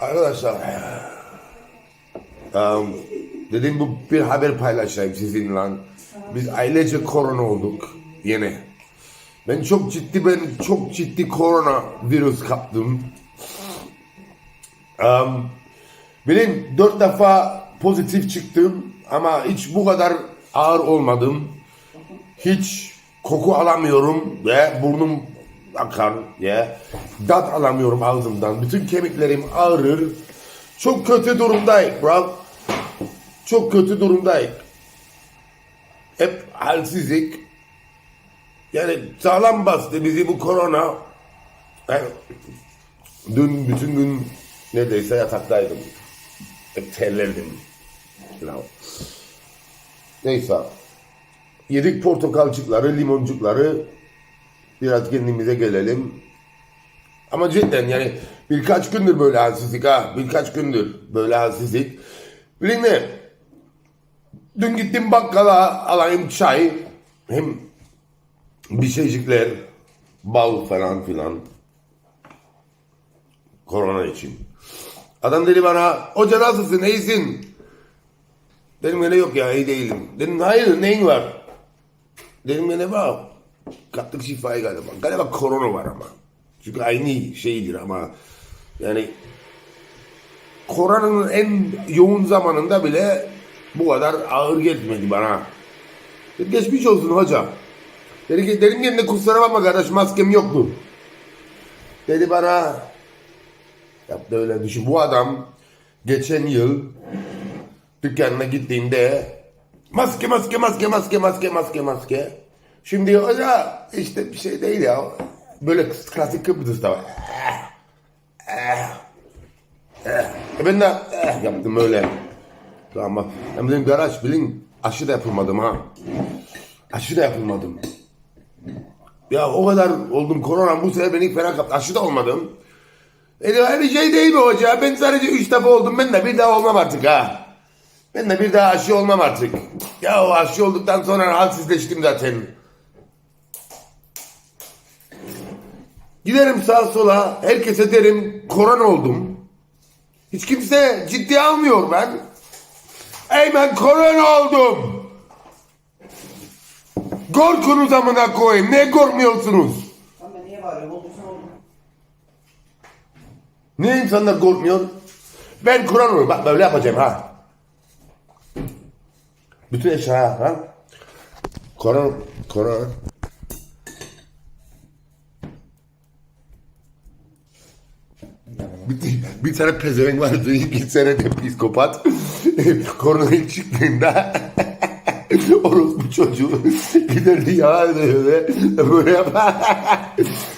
Arkadaşlar um, dedim bu bir haber paylaşayım sizinle. Biz ailece korona olduk yine. Ben çok ciddi ben çok ciddi korona virüs kaptım. Um, benim dört defa pozitif çıktım ama hiç bu kadar ağır olmadım. Hiç koku alamıyorum ve burnum akar ya. Dat alamıyorum ağzımdan. Bütün kemiklerim ağrır. Çok kötü durumdayım bro. Çok kötü durumdayım. Hep halsizlik. Yani sağlam bastı bizi bu korona. Yani dün bütün gün neredeyse yataktaydım. Hep terlerdim. You know. Neyse. Yedik portakalcıkları, limoncukları. Biraz kendimize gelelim. Ama cidden yani birkaç gündür böyle halsizlik ha. Birkaç gündür böyle halsizlik. Bilin mi? Dün gittim bakkala alayım çay. Hem bir şeycikler, bal falan filan. Korona için. Adam dedi bana, hoca nasılsın, iyisin? Dedim öyle yok ya, iyi değilim. Dedim hayır, neyin var? Dedim ne var? Kaptık şifayı galiba. Galiba korona var ama. Çünkü aynı şeydir ama yani koronanın en yoğun zamanında bile bu kadar ağır gelmedi bana. Geçmiş olsun hocam. Dedi ki, dedim ki ne kusura bakma kardeş maskem yoktu. Dedi bana yaptı öyle düşün. Bu adam geçen yıl dükkanına gittiğinde maske maske maske maske maske maske maske. Şimdi hoca işte bir şey değil ya. Böyle klasik Kıbrıs'ta var. E ben de eh, yaptım öyle. Ama hem dedim garaj bilin aşı da yapılmadım ha. Aşı da yapılmadım. Ya o kadar oldum korona bu sene beni fena kaptı. Aşı da olmadım. E öyle bir şey değil mi hoca? Ben sadece üç defa oldum. Ben de bir daha olmam artık ha. Ben de bir daha aşı olmam artık. Ya o aşı olduktan sonra halsizleştim zaten. Giderim sağa sola. Herkese derim korona oldum. Hiç kimse ciddiye almıyor ben. Ey ben korona oldum. Korkunuz amına koyayım. Ne korkmuyorsunuz? Lan ben niye bağırıyorum? Olduysan oldu. Niye insanlar korkmuyor? Ben Kur'an olurum. Bak böyle yapacağım ha. Bütün eşya ha. Kur'an, Kur'an. Bir, bir tane pezevenk vardı. İlk sene de psikopat. Korona ilk çıktığında orospu çocuğu giderdi ya öyle böyle yapar.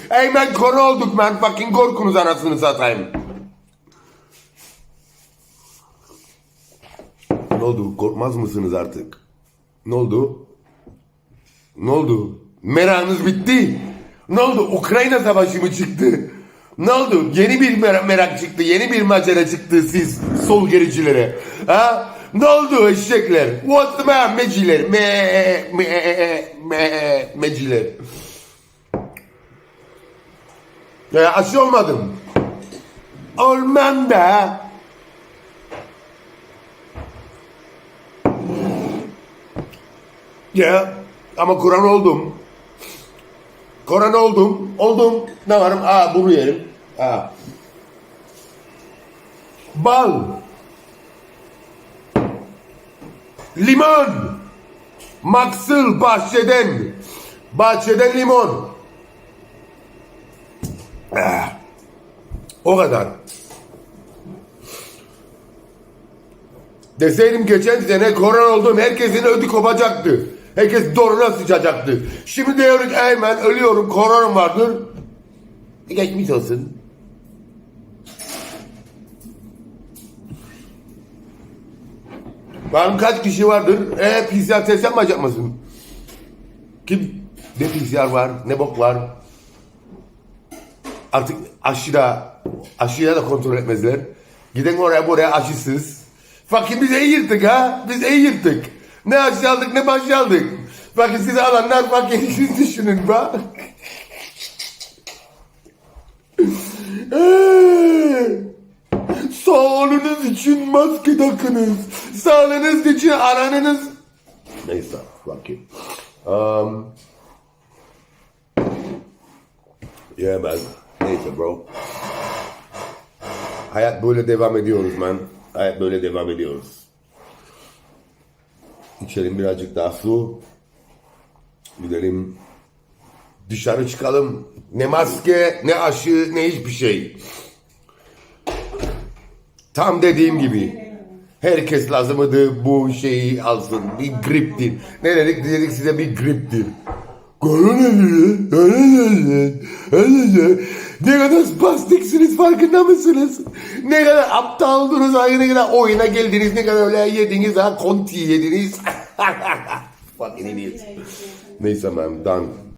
Hey ben korona olduk ben fucking korkunuz anasını satayım. Ne oldu? Korkmaz mısınız artık? Ne oldu? Ne oldu? Merakınız bitti. Ne oldu? Ukrayna savaşı mı çıktı? Ne oldu? Yeni bir mer- merak çıktı. Yeni bir macera çıktı siz sol gericilere. Ha? Ne oldu eşekler? What's the matter? Meciler. Me, me, me, meciler. Ya aşı olmadım. Olmam da. Ya ama Kur'an oldum. Kur'an oldum. Oldum. Ne varım? Aa bunu yerim. Aa. Bal. Limon. Maksıl bahçeden. Bahçeden limon. O kadar. Deseydim geçen sene korona oldum herkesin ödü kopacaktı. Herkes doruna sıçacaktı. Şimdi ey ben ölüyorum korona vardır. Geçmiş olsun. Benim kaç kişi vardır? E PCR test yapmayacak mısın? Kim? Ne PCR var, ne bok var. Artık aşıda, aşıya da kontrol etmezler. Giden oraya buraya aşısız. Fakir biz iyi yırttık ha. Biz iyi yırttık. Ne aşı aldık ne başı aldık. Bakın siz alanlar bakın siz düşünün bak. Sağlığınız için maske takınız. Sağlığınız için aranınız... Neyse, fuck it. Um, yeah man. Neyse bro. Hayat böyle devam ediyoruz man. Hayat böyle devam ediyoruz. İçelim birazcık daha su. Gidelim. Dışarı çıkalım. Ne maske, ne aşı, ne hiçbir şey. Tam dediğim gibi. Herkes lazımdı bu şeyi alsın. Bir griptir. Ne dedik? Dedik size bir griptir. Ne kadar spastiksiniz farkında mısınız? Ne kadar aptal oldunuz, ne kadar oyuna geldiniz, ne kadar öyle yediniz ha, konti yediniz. Fucking idiots. Neyse man, done.